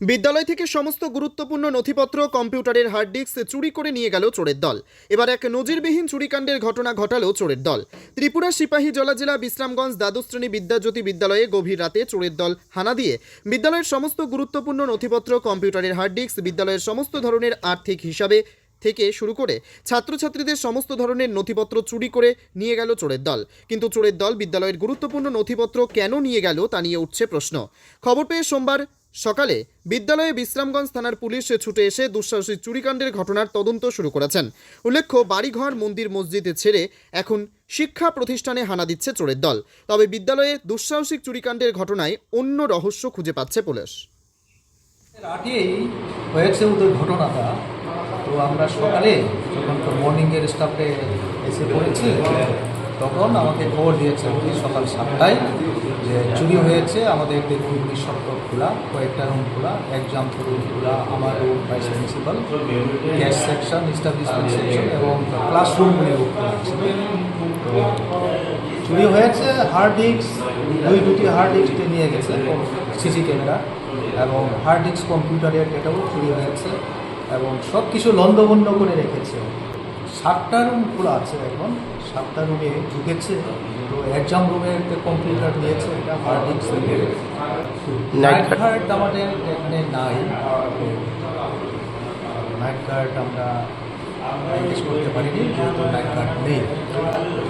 বিদ্যালয় থেকে সমস্ত গুরুত্বপূর্ণ নথিপত্র কম্পিউটারের হার্ড ডিস্ক চুরি করে নিয়ে গেল চোরের দল। এবার এক নজিরবিহীন চুরিকাণ্ডের ঘটনা ঘটালো চোরের দল। ত্রিপুরা সিপাহী জলা জেলা বিশ্রামগঞ্জ দ্বাদশ শ্রেণি বিদ্যাজ্যোতি বিদ্যালয়ে গভীর রাতে চোরের দল হানা দিয়ে বিদ্যালয়ের সমস্ত গুরুত্বপূর্ণ নথিপত্র, কম্পিউটারের হার্ড ডিস্ক, বিদ্যালয়ের সমস্ত ধরনের আর্থিক হিসাবে থেকে শুরু করে ছাত্রছাত্রীদের সমস্ত ধরনের নথিপত্র চুরি করে নিয়ে গেল চোরের দল। কিন্তু চোরের দল বিদ্যালয়ের গুরুত্বপূর্ণ নথিপত্র কেন নিয়ে গেল তা নিয়ে উঠছে প্রশ্ন। খবর পেয়ে সোমবার সকালে বিদ্যালয়ে বিশ্রামগঞ্জ থানার পুলিশ ছুটে এসে দুঃসাহসিক চুরিকাণ্ডের ঘটনার তদন্ত শুরু করেছেন। উল্লেখ্য, বাড়িঘর, মন্দির, মসজিদে ছেড়ে এখন শিক্ষা প্রতিষ্ঠানে হানা দিচ্ছে চোরের দল। তবে বিদ্যালয়ে দুঃসাহসিক চুরিকাণ্ডের ঘটনায় অন্য রহস্য খুঁজে পাচ্ছে পুলিশ। রাতেই হয়েছে ওদের ঘটনাটা। তো আমরা সকালে যখন মর্নিংয়ের স্টাফে এসে পড়েছি তখন আমাকে খবর দিয়েছে কি সকাল সাতটায় যে চুরি হয়েছে, আমাদের দেখুন নিঃশব্দ খোলা, কয়েকটা রুম খোলা এক্সাম রুম খোলা, আমার room vice principal gas section establishment section এবং ক্লাসরুমগুলি খোলা চুরি হয়েছে হার্ড ডিস্ক দুই দুটি হার্ড ডিস্ক নিয়ে গেছে সিসি ক্যামেরা এবং হার্ড ডিস্ক কম্পিউটারের এটাও চুরি হয়েছে এবং সব কিছু লন্ডভন্ড করে রেখেছে। সাতটা রুম খোলা আছে এখন। সাতটা রুমে ঢুকেছে। তো এক্সাম রুমে একটা কম্পিউটার নিয়েছে এটা হার্ড ডিস্ক নাইট গার্ড আমাদের এখানে নাই। নাইট গার্ড আমরা জিজ্ঞেস করতে পারিনি যেহেতু নাইট গার্ড নেই।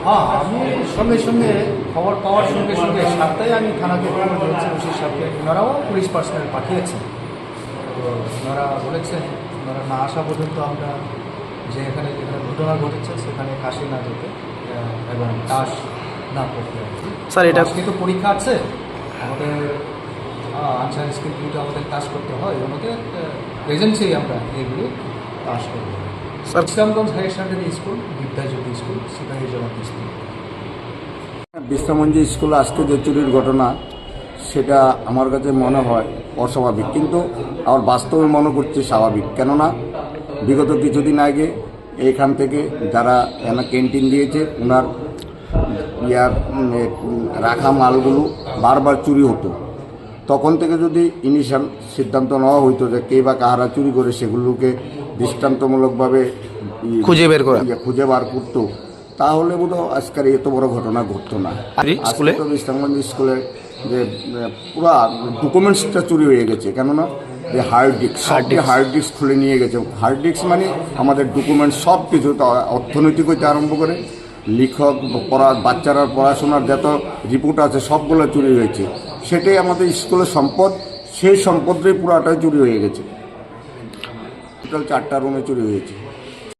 হ্যাঁ আমি সঙ্গে সঙ্গে খবর পাওয়ার সঙ্গে সঙ্গে সাতটায় আমি থানাকে খবর দিয়েছি ওসি সাহেবকে ওনারাও পুলিশ পার্সোনাল পাঠিয়েছেন তো ওনারা বলেছেন ওনারা না আসা পর্যন্ত আমরা যে এখানে যেখানে ঘটনা ঘটেছে সেখানে কাশি না যেতে এবং কাশ না করতে স্যার, এটা- আজকে তো পরীক্ষা আছে। আমাদের আনসার স্কিলগুলো আমাদের কাজ করতে হয় আমাদের প্রেজেন্সেই আমরা এগুলি পাস করব। Sir Islamganj higher secondary school Vidyajyoti school Sipahi Jamat school বিশ্রামঞ্জি স্কুলে আজকে যে চুরির ঘটনা সেটা আমার কাছে মনে হয় অস্বাভাবিক কিন্তু আমার বাস্তবে মনে করছি স্বাভাবিক। কেননা বিগত কিছুদিন আগে এখান থেকে যারা ক্যান্টিন দিয়েছে ওনার ইয়ার রাখা মালগুলো বারবার চুরি হতো তখন থেকে যদি ইনিশিয়াল সিদ্ধান্ত নেওয়া হইতো যে কে বা কাহারা চুরি করে সেগুলোকে দৃষ্টান্তমূলকভাবে খুঁজে বের করা। ইয়ে, খুঁজে বার করতো তাহলে বোধ আজকের এত বড় ঘটনা ঘটতো না এই স্কুলে? যে পুরা ডকুমেন্টসটা চুরি হয়ে গেছে কেননা যে হার্ড ডিস্ক সবটি হার্ড ডিস্ক খুলে নিয়ে গেছে। হার্ড ডিস্ক মানে আমাদের ডকুমেন্ট সব কিছু অর্থনৈতিক হইতে আরম্ভ করে। লেখক পড়া বাচ্চারা পড়াশোনার যত রিপোর্ট আছে সবগুলো চুরি হয়েছে। সেটাই আমাদের স্কুলের সম্পদ সেই সম্পদটাই পুরাটাই চুরি হয়ে গেছে। টোটাল চারটা রুমে চুরি হয়েছে।